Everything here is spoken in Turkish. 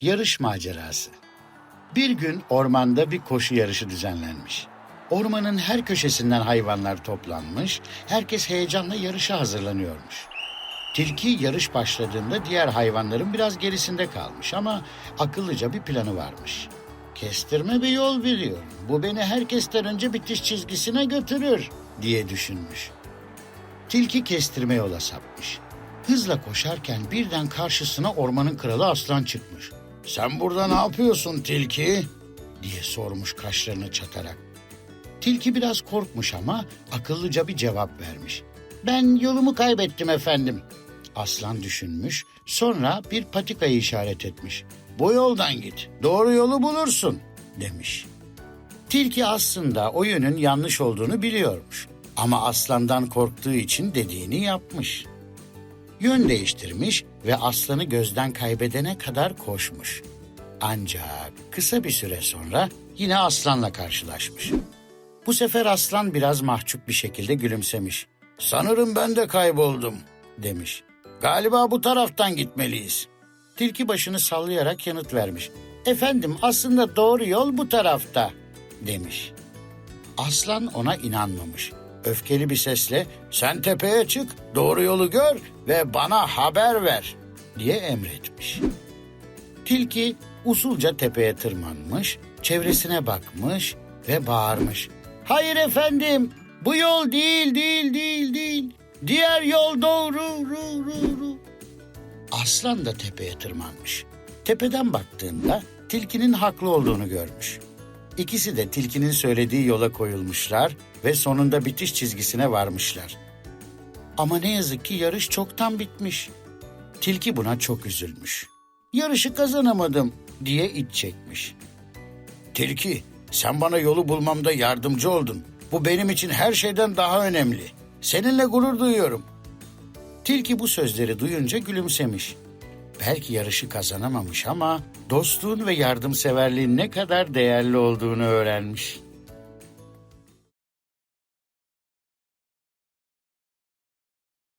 Yarış macerası. Bir gün ormanda bir koşu yarışı düzenlenmiş. Ormanın her köşesinden hayvanlar toplanmış, herkes heyecanla yarışa hazırlanıyormuş. Tilki yarış başladığında diğer hayvanların biraz gerisinde kalmış ama akıllıca bir planı varmış. Kestirme bir yol biliyorum. Bu beni herkesten önce bitiş çizgisine götürür diye düşünmüş. Tilki kestirme yola sapmış. Hızla koşarken birden karşısına ormanın kralı aslan çıkmış. Sen burada ne yapıyorsun tilki? diye sormuş kaşlarını çatarak. Tilki biraz korkmuş ama akıllıca bir cevap vermiş. Ben yolumu kaybettim efendim. Aslan düşünmüş, sonra bir patikayı işaret etmiş. Bu yoldan git, doğru yolu bulursun demiş. Tilki aslında o yönün yanlış olduğunu biliyormuş. Ama aslandan korktuğu için dediğini yapmış. Yön değiştirmiş ve aslanı gözden kaybedene kadar koşmuş. Ancak kısa bir süre sonra yine aslanla karşılaşmış. Bu sefer aslan biraz mahcup bir şekilde gülümsemiş. Sanırım ben de kayboldum demiş. Galiba bu taraftan gitmeliyiz. Tilki başını sallayarak yanıt vermiş. Efendim aslında doğru yol bu tarafta demiş. Aslan ona inanmamış. Öfkeli bir sesle sen tepeye çık, doğru yolu gör ve bana haber ver diye emretmiş. Tilki usulca tepeye tırmanmış, çevresine bakmış ve bağırmış. Hayır efendim, bu yol değil, değil, değil, değil. Diğer yol doğru, ru, ru, ru. Aslan da tepeye tırmanmış. Tepeden baktığında tilkinin haklı olduğunu görmüş. İkisi de tilkinin söylediği yola koyulmuşlar ve sonunda bitiş çizgisine varmışlar. Ama ne yazık ki yarış çoktan bitmiş. Tilki buna çok üzülmüş. Yarışı kazanamadım diye iç çekmiş. Tilki, sen bana yolu bulmamda yardımcı oldun. Bu benim için her şeyden daha önemli. Seninle gurur duyuyorum. Tilki bu sözleri duyunca gülümsemiş. Belki yarışı kazanamamış ama dostluğun ve yardımseverliğin ne kadar değerli olduğunu öğrenmiş.